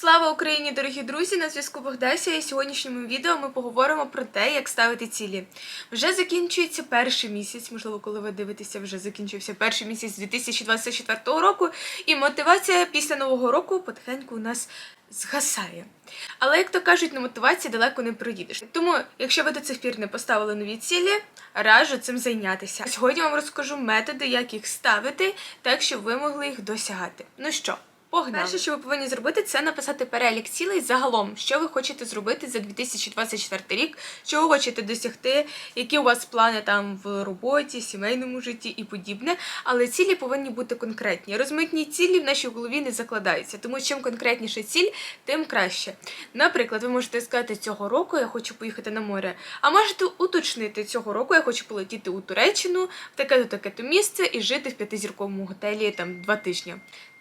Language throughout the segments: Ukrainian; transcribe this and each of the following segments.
Слава Україні, дорогі друзі! На зв'язку Богдася. І в сьогоднішньому відео ми поговоримо про те, як ставити цілі. Вже закінчується перший місяць. Можливо, коли ви дивитеся, вже закінчився перший місяць 2024 року, і мотивація після нового року потихеньку у нас згасає. Але як то кажуть, на мотивації далеко не проїдеш. Тому, якщо ви до цих пір не поставили нові цілі, раджу цим зайнятися. Сьогодні вам розкажу методи, як їх ставити, так щоб ви могли їх досягати. Ну що? Погнали. Перше, що ви повинні зробити, це написати перелік цілей загалом, що ви хочете зробити за 2024 рік, ви хочете досягти, які у вас плани там в роботі, сімейному житті і подібне. Але цілі повинні бути конкретні. Розмитні цілі в нашій голові не закладаються, тому чим конкретніша ціль, тим краще. Наприклад, ви можете сказати, цього року я хочу поїхати на море, а можете уточнити цього року я хочу полетіти у Туреччину в таке-то таке-то місце і жити в п'ятизірковому готелі там два тижні.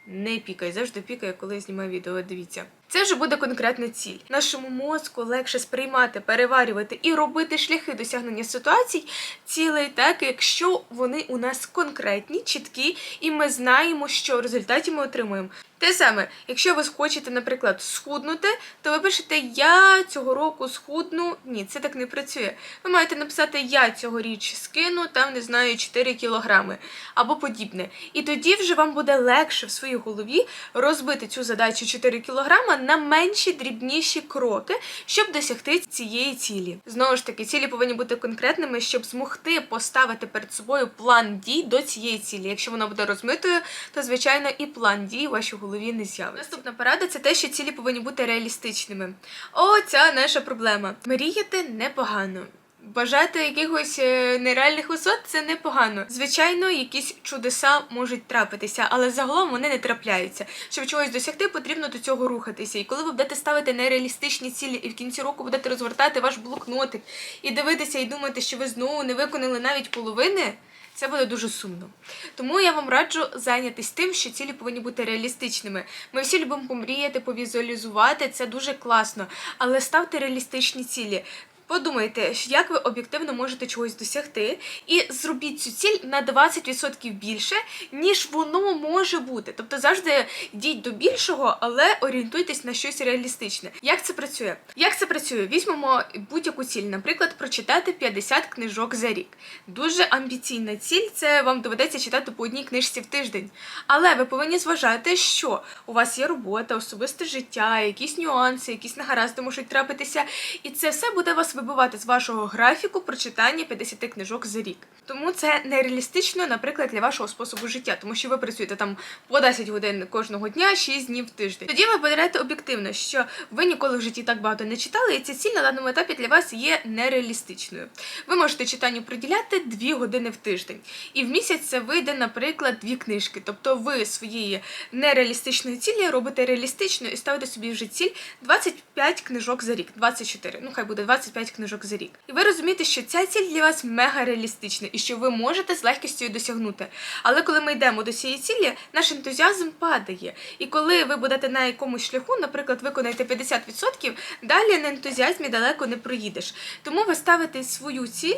Не пікай, завжди пікає, коли я знімаю відео. Дивіться. Це вже буде конкретна ціль. Нашому мозку легше сприймати, переварювати і робити шляхи досягнення ситуацій цілей, так якщо вони у нас конкретні, чіткі, і ми знаємо, що в результаті ми отримуємо. Те саме, якщо ви хочете, наприклад, схуднути, то ви пишете Я цього року схудну. Ні, це так не працює. Ви маєте написати Я цьогоріч скину, там не знаю, 4 кілограми або подібне. І тоді вже вам буде легше в своїй голові розбити цю задачу 4 кілограма на менші дрібніші кроки, щоб досягти цієї цілі. Знову ж таки, цілі повинні бути конкретними, щоб змогти поставити перед собою план дій до цієї цілі. Якщо вона буде розмитою, то звичайно і план дій у вашій голові не з'явиться. Наступна порада це те, що цілі повинні бути реалістичними. О, ця наша проблема. Мріяти непогано. Бажати якихось е, нереальних висот це непогано. Звичайно, якісь чудеса можуть трапитися, але загалом вони не трапляються. Щоб чогось досягти, потрібно до цього рухатися. І коли ви будете ставити нереалістичні цілі, і в кінці року будете розвертати ваш блокнотик і дивитися, і думати, що ви знову не виконали навіть половини. Це буде дуже сумно. Тому я вам раджу зайнятися тим, що цілі повинні бути реалістичними. Ми всі любимо помріяти, повізуалізувати, це дуже класно. Але ставте реалістичні цілі. Подумайте, як ви об'єктивно можете чогось досягти, і зробіть цю ціль на 20% більше, ніж воно може бути. Тобто завжди йдіть до більшого, але орієнтуйтесь на щось реалістичне. Як це працює? Як це працює? Візьмемо будь-яку ціль, наприклад, прочитати 50 книжок за рік. Дуже амбіційна ціль, це вам доведеться читати по одній книжці в тиждень. Але ви повинні зважати, що у вас є робота, особисте життя, якісь нюанси, якісь негаразди можуть трапитися, і це все буде вас вибивати з вашого графіку прочитання 50 книжок за рік. Тому це нереалістично, наприклад, для вашого способу життя, тому що ви працюєте там по 10 годин кожного дня, 6 днів в тиждень. Тоді ви берете об'єктивно, що ви ніколи в житті так багато не читали, і ця ціль на даному етапі для вас є нереалістичною. Ви можете читанню приділяти 2 години в тиждень, і в місяць це вийде, наприклад, дві книжки. Тобто ви своєї нереалістичної цілі робите реалістичною і ставите собі вже ціль 25 книжок за рік, 24, ну хай буде 25 книжок за рік. І ви розумієте, що ця ціль для вас мега реалістична і що ви можете з легкістю її досягнути. Але коли ми йдемо до цієї цілі, наш ентузіазм падає. І коли ви будете на якомусь шляху, наприклад, виконаєте 50%, далі на ентузіазмі далеко не проїдеш. Тому ви ставите свою ціль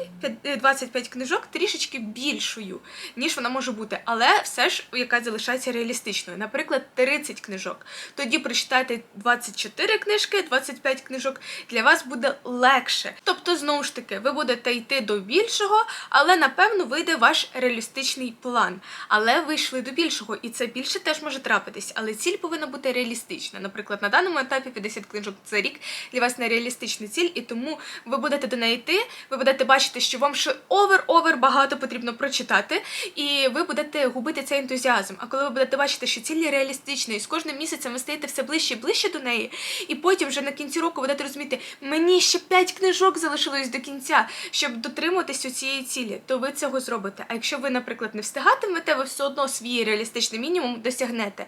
25 книжок трішечки більшою, ніж вона може бути, але все ж яка залишається реалістичною. Наприклад, 30 книжок. Тоді прочитайте 24 книжки, 25 книжок. Для вас буде легше. Тобто, знову ж таки, ви будете йти до більшого, але напевно вийде ваш реалістичний план. Але ви йшли до більшого, і це більше теж може трапитись. Але ціль повинна бути реалістична. Наприклад, на даному етапі 50 книжок за рік для вас нереалістична ціль, і тому ви будете до неї йти, ви будете бачити, що вам ще овер-овер багато потрібно прочитати, і ви будете губити цей ентузіазм. А коли ви будете бачити, що ціль реалістична, і з кожним місяцем ви стаєте все ближче і ближче до неї, і потім вже на кінці року будете розуміти, мені ще 5 книжок залишилось до кінця, щоб дотримуватись цієї цілі, то ви цього зробите. А якщо ви, наприклад, не встигатимете, ви все одно свій реалістичний мінімум досягнете.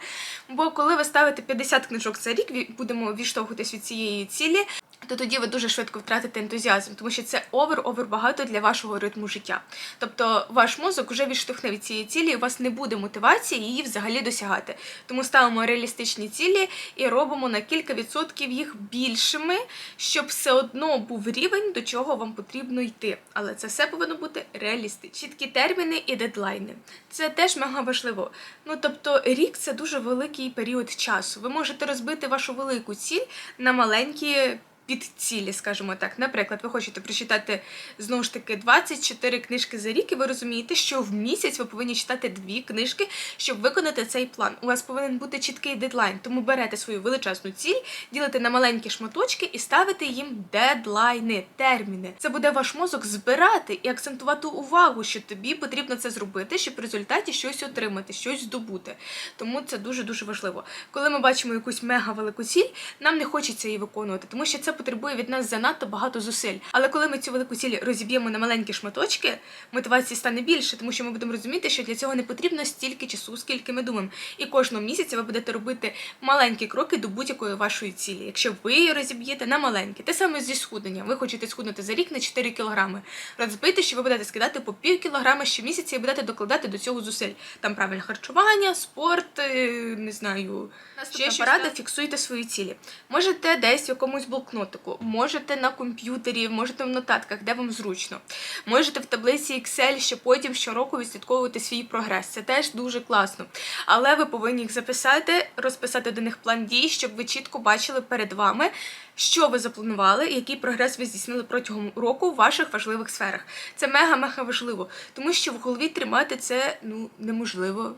Бо коли ви ставите 50 книжок за рік, будемо відштовхуватись від цієї цілі. То тоді ви дуже швидко втратите ентузіазм, тому що це овер-овер багато для вашого ритму життя. Тобто ваш мозок вже відштовхне від цієї цілі, і у вас не буде мотивації її взагалі досягати. Тому ставимо реалістичні цілі і робимо на кілька відсотків їх більшими, щоб все одно був рівень, до чого вам потрібно йти. Але це все повинно бути реалістично. Чіткі терміни і дедлайни. Це теж мега важливо. Ну тобто, рік це дуже великий період часу. Ви можете розбити вашу велику ціль на маленькі. Підцілі, скажімо так. Наприклад, ви хочете прочитати знову ж таки 24 книжки за рік, і ви розумієте, що в місяць ви повинні читати дві книжки, щоб виконати цей план. У вас повинен бути чіткий дедлайн. Тому берете свою величезну ціль, ділите на маленькі шматочки і ставите їм дедлайни, терміни. Це буде ваш мозок збирати і акцентувати увагу, що тобі потрібно це зробити, щоб в результаті щось отримати, щось здобути. Тому це дуже дуже важливо. Коли ми бачимо якусь мега велику ціль, нам не хочеться її виконувати, тому що це потребує від нас занадто багато зусиль. Але коли ми цю велику ціль розіб'ємо на маленькі шматочки, мотивації стане більше, тому що ми будемо розуміти, що для цього не потрібно стільки часу, скільки ми думаємо. І кожного місяця ви будете робити маленькі кроки до будь-якої вашої цілі. Якщо ви її розіб'єте на маленькі, те саме зі схудненням. Ви хочете схуднути за рік на 4 кілограми. Розбийте, що ви будете скидати по пів кілограма щомісяця і будете докладати до цього зусиль. Там правильне харчування, спорт, е, не знаю. Ще щось, порада, фіксуйте свої цілі. Можете десь в якомусь блокнотику, можете на комп'ютері, можете в нотатках, де вам зручно. Можете в таблиці Excel, щоб потім щороку відслідковувати свій прогрес. Це теж дуже класно. Але ви повинні їх записати, розписати до них план дій, щоб ви чітко бачили перед вами, що ви запланували, який прогрес ви здійснили протягом року в ваших важливих сферах. Це мега-мега важливо, тому що в голові тримати це ну неможливо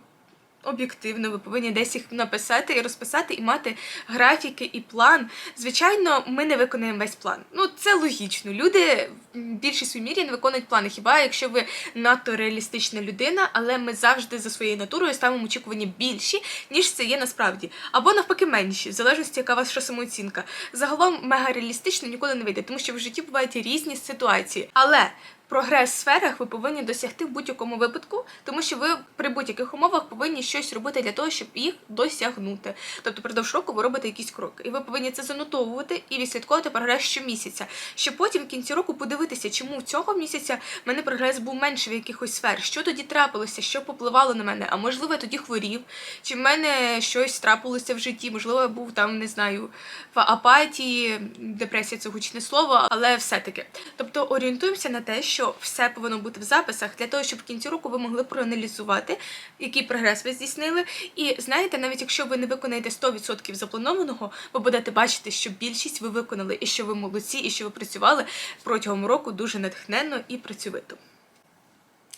об'єктивно, ви повинні десь їх написати і розписати, і мати графіки і план. Звичайно, ми не виконаємо весь план. Ну це логічно. Люди в більшій своїй мірі виконують плани. Хіба якщо ви надто реалістична людина, але ми завжди за своєю натурою ставимо очікування більші, ніж це є насправді, або навпаки менші, в залежності, яка ваша самооцінка. Загалом мега реалістично ніколи не вийде, тому що в житті бувають різні ситуації. Але прогрес в сферах ви повинні досягти в будь-якому випадку, тому що ви при будь-яких умовах повинні щось робити для того, щоб їх досягнути. Тобто, продовж року ви робите якісь кроки, і ви повинні це занотовувати і відслідковувати прогрес щомісяця. Щоб потім в кінці року подивитися, чому цього місяця в мене прогрес був менше в якихось сфер, що тоді трапилося, що попливало на мене. А можливо, я тоді хворів, чи в мене щось трапилося в житті, можливо, я був там, не знаю, в апатії, депресія це гучне слово, але все-таки. Тобто орієнтуємося на те, що все повинно бути в записах для того, щоб в кінці року ви могли проаналізувати, який прогрес ви здійснили. І знаєте, навіть якщо ви не виконаєте 100% запланованого, ви будете бачити, що більшість ви виконали, і що ви молодці, і що ви працювали протягом року дуже натхненно і працьовито.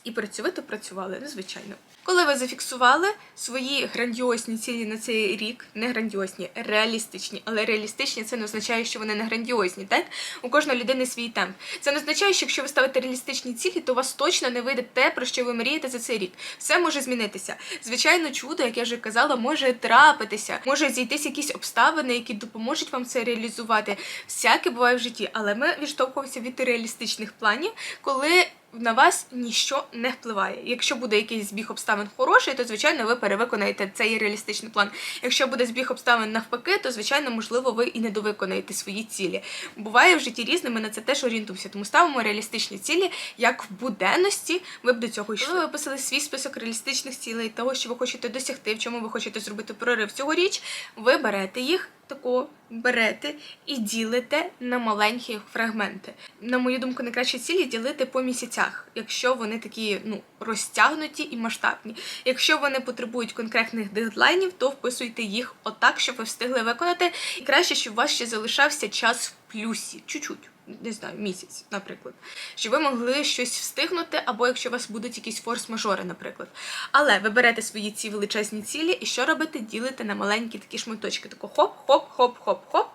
І працьовито працювали, ну, звичайно. Коли ви зафіксували свої грандіозні цілі на цей рік, не грандіозні, реалістичні, але реалістичні це не означає, що вони не грандіозні, так? У кожної людини свій темп. Це не означає, що якщо ви ставите реалістичні цілі, то у вас точно не вийде те, про що ви мрієте за цей рік. Все може змінитися. Звичайно, чудо, як я вже казала, може трапитися, може зійтись якісь обставини, які допоможуть вам це реалізувати. Всяке буває в житті, але ми відштовхуємося від реалістичних планів, коли на вас ніщо не впливає. Якщо буде якийсь збіг обставин хороший, то звичайно ви перевиконаєте цей реалістичний план. Якщо буде збіг обставин навпаки, то звичайно, можливо, ви і не довиконаєте свої цілі. Буває в житті різне, ми на це теж орієнтуємося. Тому ставимо реалістичні цілі, як в буденності ви б до цього йшли. Ви виписали свій список реалістичних цілей, того, що ви хочете досягти, в чому ви хочете зробити прорив цьогоріч, ви берете їх. Тако берете і ділите на маленькі фрагменти. На мою думку, найкраще цілі ділити по місяцях, якщо вони такі ну розтягнуті і масштабні. Якщо вони потребують конкретних дедлайнів, то вписуйте їх отак, щоб ви встигли виконати. І краще, щоб у вас ще залишався час в плюсі, чуть-чуть. Не знаю, місяць, наприклад, щоб ви могли щось встигнути, або якщо у вас будуть якісь форс-мажори, наприклад. Але ви берете свої ці величезні цілі, і що робите? Ділите на маленькі такі шматочки, тако хоп-хоп-хоп-хоп-хоп,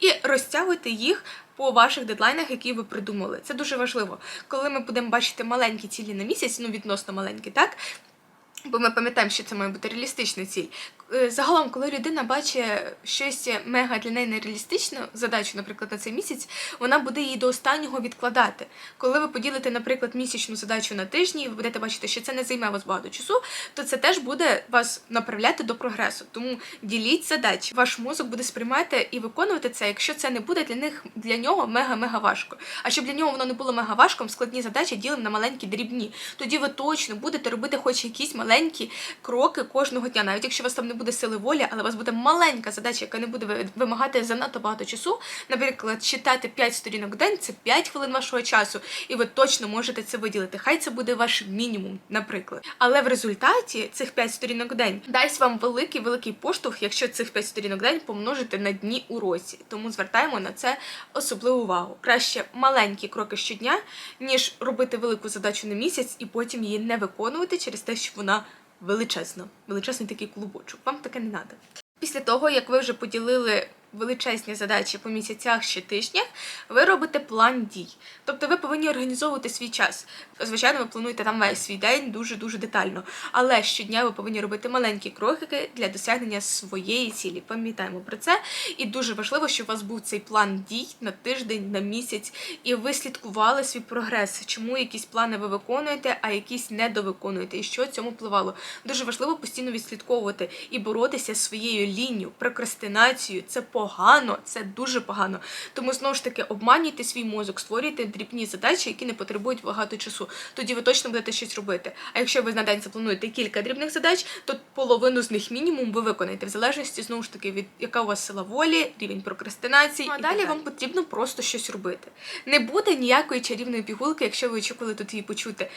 і розтягуйте їх по ваших дедлайнах, які ви придумали. Це дуже важливо. Коли ми будемо бачити маленькі цілі на місяць, ну відносно маленькі, так. Бо ми пам'ятаємо, що це має бути реалістична ціль. Е, Загалом, коли людина бачить щось мега для неї нереалістичну задачу, наприклад, на цей місяць, вона буде її до останнього відкладати. Коли ви поділите, наприклад, місячну задачу на тижні, і ви будете бачити, що це не займе вас багато часу, то це теж буде вас направляти до прогресу. Тому діліть задачі. Ваш мозок буде сприймати і виконувати це, якщо це не буде для них для нього мега-мега важко. А щоб для нього воно не було мега важким, складні задачі ділимо на маленькі дрібні. Тоді ви точно будете робити хоч якісь маленькі маленькі кроки кожного дня. Навіть якщо у вас там не буде сили волі, але у вас буде маленька задача, яка не буде вимагати занадто багато часу. Наприклад, читати 5 сторінок в день це 5 хвилин вашого часу, і ви точно можете це виділити. Хай це буде ваш мінімум, наприклад. Але в результаті цих 5 сторінок в день дасть вам великий великий поштовх, якщо цих 5 сторінок в день помножити на дні у році. Тому звертаємо на це особливу увагу. Краще маленькі кроки щодня, ніж робити велику задачу на місяць і потім її не виконувати через те, що вона величезна. Величезний такий клубочок. Вам таке не треба. Після того, як ви вже поділили величезні задачі по місяцях чи тижнях, ви робите план дій. Тобто ви повинні організовувати свій час. Звичайно, ви плануєте там весь свій день дуже-дуже детально. Але щодня ви повинні робити маленькі кроки для досягнення своєї цілі. Пам'ятаємо про це. І дуже важливо, щоб у вас був цей план дій на тиждень, на місяць, і ви слідкували свій прогрес. Чому якісь плани ви виконуєте, а якісь недовиконуєте, і що цьому впливало. Дуже важливо постійно відслідковувати і боротися зі своєю лінію, прокрастинацією. Це погано, це дуже погано. Тому знову ж таки обманюйте свій мозок, створюйте дрібні задачі, які не потребують багато часу. Тоді ви точно будете щось робити. А якщо ви на день заплануєте кілька дрібних задач, то половину з них мінімум ви виконаєте, в залежності знову ж таки від яка у вас сила волі, рівень прокрастинації. Ну, а далі вам потрібно просто щось робити. Не буде ніякої чарівної пігулки, якщо ви очікували тут її почути.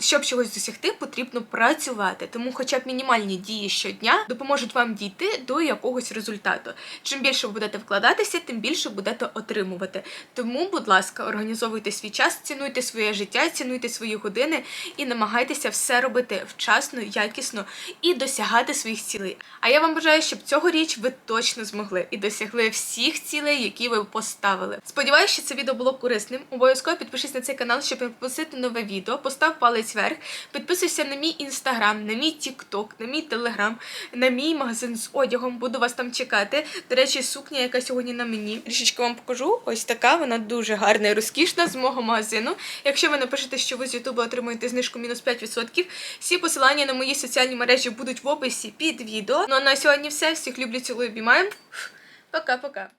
Щоб чогось досягти, потрібно працювати. Тому, хоча б мінімальні дії щодня допоможуть вам дійти до якогось результату. Чим більше будете вкладатися, тим більше будете отримувати. Тому, будь ласка, організовуйте свій час, цінуйте своє життя, цінуйте свої години і намагайтеся все робити вчасно, якісно і досягати своїх цілей. А я вам бажаю, щоб цьогоріч ви точно змогли і досягли всіх цілей, які ви поставили. Сподіваюся, що це відео було корисним. Обов'язково підпишись на цей канал, щоб не пропустити нове відео. Постав палець вверх, підписуйся на мій інстаграм, на мій тікток, на мій телеграм, на мій магазин з одягом. Буду вас там чекати. До речі, сукня, яка сьогодні на мені. Трішечки вам покажу. Ось така, вона дуже гарна і розкішна з мого магазину. Якщо ви напишете, що ви з Ютубу отримуєте знижку мінус 5%, всі посилання на мої соціальні мережі будуть в описі під відео. Ну а на сьогодні все. Всіх люблю, цілую, обіймаю. Пока-пока.